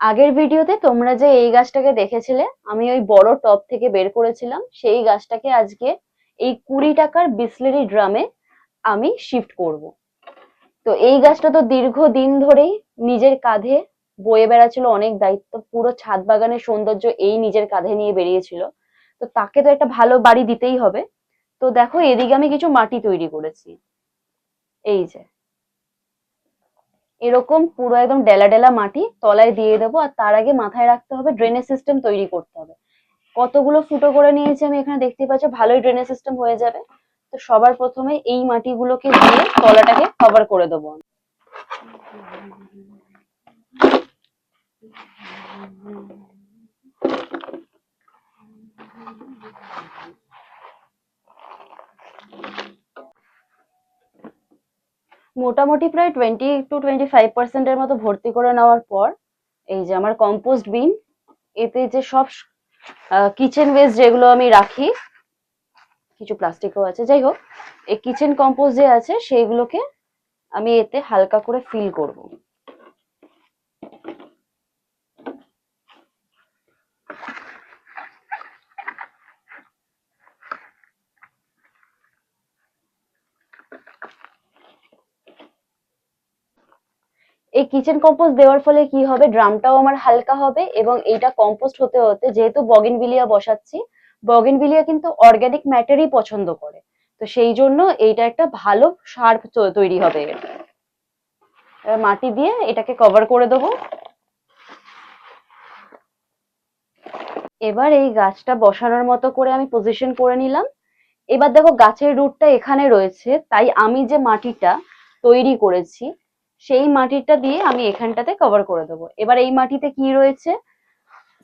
আগের ভিডিওতে তোমরা যে এই গাছটাকে দেখেছিলে, আমি ওই বড় টব থেকে বের করেছিলাম, সেই গাছটাকে আজকে এই কুড়ি টাকার বিসলেরি ড্রামে আমি শিফট করব। তো এই গাছটা তো দীর্ঘদিন ধরেই নিজের কাঁধে বয়ে বেড়াচ্ছিল, অনেক দায়িত্ব, পুরো ছাদ বাগানের সৌন্দর্য এই নিজের কাঁধে নিয়ে বেরিয়েছিল। তো তাকে তো একটা ভালো বাড়ি দিতেই হবে। তো দেখো এদিকে আমি কিছু মাটি তৈরি করেছি। এই যে। এরকম পুরো একদম ডেলা ডেলা মাটি তলায় দিয়ে দেবো আর তার আগে মাথায় রাখতে হবে ড্রেনেজ সিস্টেম তৈরি করতে হবে কতগুলো ফুটো করে নিয়েছি আমি এখানে দেখতেই পাচ্ছি, ভালোই ড্রেনেজ সিস্টেম হয়ে যাবে তো সবার প্রথমে এই মাটিগুলোকে দিয়ে তলাটাকে কভার করে দেবো আমি। মোটামুটি প্রায় টোয়েন্টি টু টোয়েন্টি ফাইভ পার্সেন্টের মতো ভর্তি করে নেওয়ার পর, এই যে আমার কম্পোস্ট বিন এতে যে সব কিচেন ওয়েস্ট যেগুলো আমি রাখি, কিছু প্লাস্টিকও আছে, যাই হোক, এই কিচেন কম্পোস্ট যে আছে, সেইগুলোকে আমি এতে হালকা করে ফিল করব। এই কিচেন কম্পোস্ট দেওয়ার ফলে কি হবে? ড্রামটাও আমার হালকা হবে এবং এইটা কম্পোস্ট হতে হতে যেহেতু বগিনভিলিয়া বসাচ্ছি বগিনভিলিয়া কিন্তু অর্গানিক ম্যাটারই পছন্দ করে। তো সেই জন্য এইটা একটা ভালো সার তৈরি হবে। মাটি দিয়ে এটাকে কভার করে দেবো। এবার এই গাছটা বসানোর মতো করে আমি পজিশন করে নিলাম। এবার দেখো গাছের রুটটা এখানে রয়েছে, তাই আমি যে মাটিটা তৈরি করেছি সেই মাটিটা দিয়ে আমি এখানটাতে কভার করে দেবো। এবার এই মাটিতে কি রয়েছে?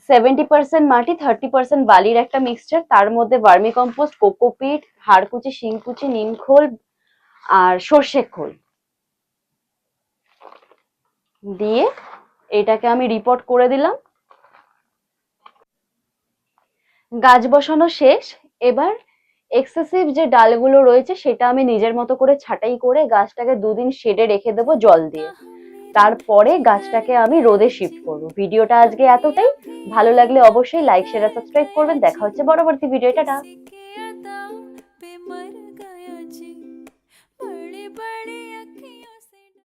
সেভেন্টি পার্সেন্ট মাটি থার্টি পার্সেন্ট বালির একটা মিক্সচার তার মধ্যে ভার্মি কম্পোস্ট কোকোপিট হাড়কুচি, শিংকুচি নিমখোল আর সর্ষে খোল। দিয়ে এটাকে আমি রিপোর্ট করে দিলাম। গাছ বসানো শেষ। এবার এক্সেসিভ যে ডালগুলো রয়েছে, সেটা আমি নিজের মতো করে ছাটাই করে গাছটাকে দুদিন শেডে রেখে দেবো জল দিয়ে। তারপরে গাছটাকে আমি রোদে শিফট করব। ভিডিওটা আজকে এতটাই। ভালো লাগলে অবশ্যই লাইক শেয়ার সাবস্ক্রাইব করবেন। দেখা হচ্ছে পরবর্তী ভিডিওটা